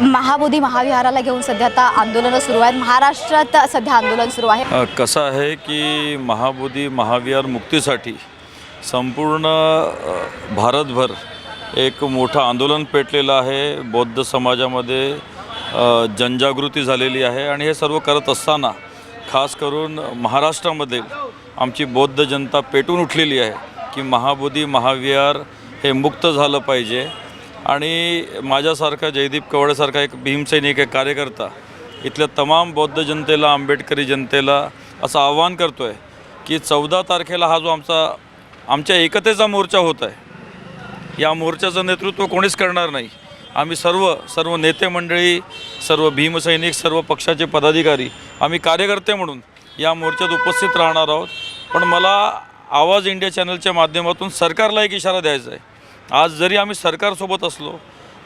महाबोधी महाविहाराला घेऊन सध्या आता आंदोलनं सुरू आहेत. महाराष्ट्रात सध्या आंदोलन सुरू आहे. कसं आहे की महाबोधी महाविहार मुक्तीसाठी संपूर्ण भारतभर एक मोठं आंदोलन पेटलेलं आहे. बौद्ध समाजामध्ये जनजागृती झालेली आहे आणि हे सर्व करत असताना खास करून महाराष्ट्रामध्ये आमची बौद्ध जनता पेटून उठलेली आहे की महाबोधी महाविहार हे मुक्त झालं पाहिजे. आणि माझ्यासारखा जयदीप कवडेसारखा एक भीमसैनिक एक कार्यकर्ता इथल्या तमाम बौद्ध जनतेला आंबेडकरी जनतेला असं आव्हान करतो आहे की चौदा तारखेला हा जो आमचा आमच्या एकतेचा मोर्चा होत आहे या मोर्चाचं नेतृत्व कोणीच करणार नाही. आम्ही सर्व सर्व नेते मंडळी सर्व भीमसैनिक सर्व पक्षाचे पदाधिकारी आम्ही कार्यकर्ते म्हणून या मोर्चात उपस्थित राहणार आहोत. पण मला आवाज इंडिया चॅनलच्या माध्यमातून सरकारला एक इशारा द्यायचा आहे. आज जरी आम्ही सरकारसोबत असलो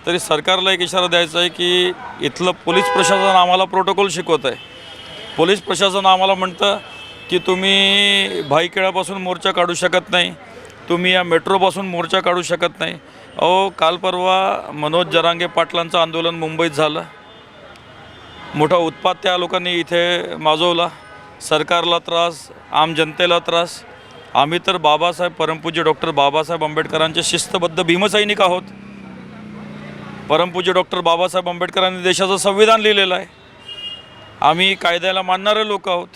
तरी सरकारला एक इशारा द्यायचा आहे की इथलं पोलीस प्रशासन आम्हाला प्रोटोकॉल शिकवत आहे. पोलीस प्रशासन आम्हाला म्हणतं की तुम्ही भाईखेळापासून मोर्चा काढू शकत नाही तुम्ही या मेट्रोपासून मोर्चा काढू शकत नाही. अहो काल परवा मनोज जरांगे पाटलांचं आंदोलन मुंबईत झालं. मोठा उत्पात त्या लोकांनी इथे माजवला. सरकारला त्रास आम जनतेला त्रास. आम्ही तर बाबासाहेब परमपूज्य डॉक्टर बाबासाहेब आंबेडकरांचे शिस्तबद्ध भीमसैनिक आहोत. परमपूज्य डॉक्टर बाबासाहेब आंबेडकरांनी देशाचं संविधान लिहिलेलं आहे. आम्ही कायद्याला मानणारे लोक आहोत.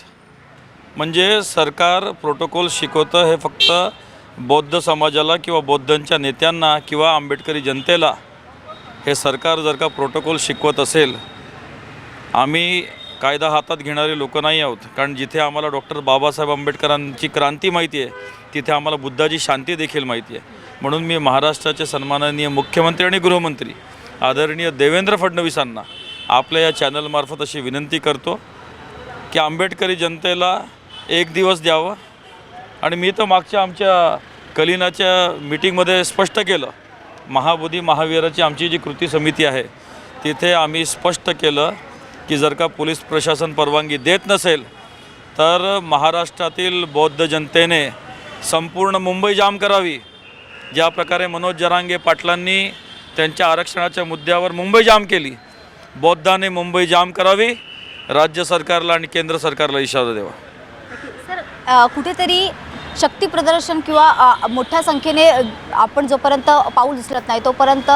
म्हणजे सरकार प्रोटोकॉल शिकवतं हे फक्त बौद्ध समाजाला किंवा बौद्धांच्या नेत्यांना किंवा आंबेडकरी जनतेला. हे सरकार जर का प्रोटोकॉल शिकवत असेल आम्ही कायदा हातात घेणारे लोक नाही आहोत. कारण जिथे आम्हाला डॉक्टर बाबासाहेब आंबेडकरांची क्रांती माहिती आहे तिथे आम्हाला बुद्धाची शांती देखील माहिती आहे. म्हणून मी महाराष्ट्राचे सन्माननीय मुख्यमंत्री आणि गृहमंत्री आदरणीय देवेंद्र फडणवीसांना आपल्या या चॅनलमार्फत अशी विनंती करतो की आंबेडकरी जनतेला एक दिवस द्यावं. आणि मी तर मागच्या आमच्या कलिनाच्या मीटिंगमध्ये स्पष्ट केलं महाबोधी महावीराची आमची जी कृती समिती आहे तिथे आम्ही स्पष्ट केलं की जर का पोलीस प्रशासन परवानगी देत नसेल तर महाराष्ट्रातील बौद्ध जनतेने संपूर्ण मुंबई जाम करावी. ज्या प्रकारे मनोज जरांगे पाटलांनी त्यांच्या आरक्षणाच्या मुद्द्यावर मुंबई जाम केली. बौद्धाने मुंबई जाम करावी. राज्य सरकारला आणि केंद्र सरकारला इशारा द्यावा. सर कुठेतरी शक्ती प्रदर्शन किंवा मोठ्या संख्येने आपण जोपर्यंत पाऊल उचलत नाही तोपर्यंत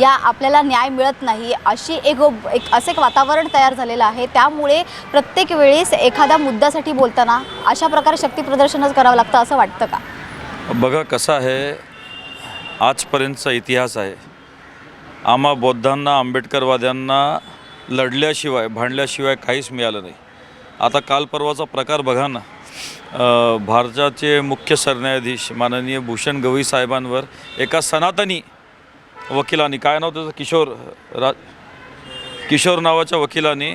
या आपल्याला न्याय मिळत नाही अशी एक एक असं एक वातावरण तयार झालेलं आहे. त्यामुळे प्रत्येक वेळेस एखाद्या मुद्द्यासाठी बोलताना अशा प्रकारे शक्तीप्रदर्शनच करावं लागतं असं वाटतं का? बघा कसं आहे आजपर्यंतचा इतिहास आहे. आम्हा बौद्धांना आंबेडकरवाद्यांना लढल्याशिवाय भांडल्याशिवाय काहीच मिळालं नाही. आता काल परवाचा प्रकार बघा ना. भारताचे मुख्य सरन्यायाधीश माननीय भूषण गवई साहेबांवर एका सनातनी वकिलांनी काय नाव त्याचं? किशोर रा किशोर नावाच्या वकिलाने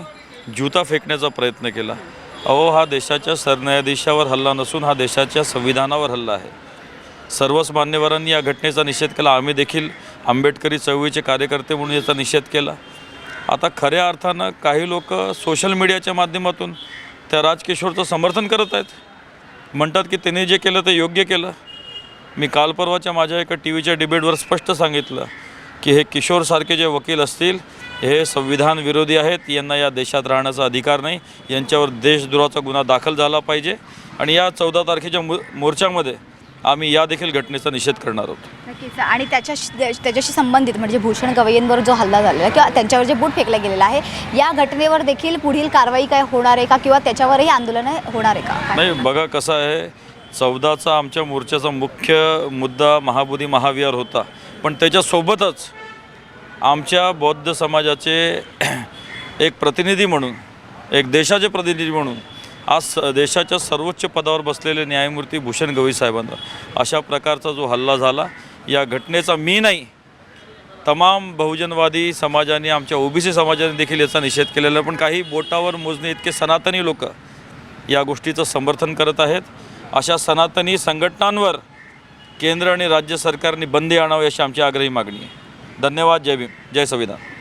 जुता फेकण्याचा प्रयत्न केला. अहो हा देशाच्या सरन्यायाधीशावर हल्ला नसून हा देशाच्या संविधानावर हल्ला आहे. सर्वच मान्यवरांनी या घटनेचा निषेध केला. आम्ही देखील आंबेडकरी चळवळीचे कार्यकर्ते म्हणून याचा निषेध केला. आता खऱ्या अर्थानं काही लोक सोशल मीडियाच्या माध्यमातून त्या राजकिशोरचं समर्थन करत आहेत. म्हणतात की त्यांनी जे केलं ते योग्य केलं. मी काल परवाच्या माझ्या एका टी व्हीच्या डिबेटवर स्पष्ट सांगितलं की हे किशोरसारखे जे वकील असतील हे संविधान विरोधी आहेत यांना या देशात राहण्याचा अधिकार नाही यांच्यावर देशद्रोहाचा गुन्हा दाखल झाला पाहिजे आणि या चौदा तारखेच्या मो मोर्चामध्ये आम्ही या देखील घटनेचा निषेध करणार आहोत नक्कीच आणि त्याच्याशी त्याच्याशी संबंधित म्हणजे भूषण गवईंवर जो हल्ला झालेला आहे किंवा त्यांच्यावर जे बूट फेकलं गेलेलं आहे या घटनेवर देखील पुढील कारवाई काय होणार आहे का किंवा त्याच्यावरही आंदोलनं होणार आहे का? नाही बघा कसं आहे चौदाचा आमच्या मोर्चाचा मुख्य मुद्दा महाबोधी महाविहार होता. पण त्याच्यासोबतच आमच्या बौद्ध समाजाचे एक प्रतिनिधी म्हणून एक देशाचे प्रतिनिधी म्हणून आज स- देशाच्या सर्वोच्च पदावर बसलेले न्यायमूर्ती भूषण गवई साहेबांवर अशा प्रकारचा जो हल्ला झाला या घटनेचा मी नाही तमाम बहुजनवादी समाजाने आमच्या ओबीसी समाजाने देखील याचा निषेध केलेला पण काही बोटावर मोजणे इतके सनातनी लोक या गोष्टीचं समर्थन करत आहेत. अशा सनातनी संघटनांवर केंद्र आणि राज्य सरकारने बंदी आणावी अशी आमची आग्रही मागणी आहे. धन्यवाद. जय भीम. जय संविधान.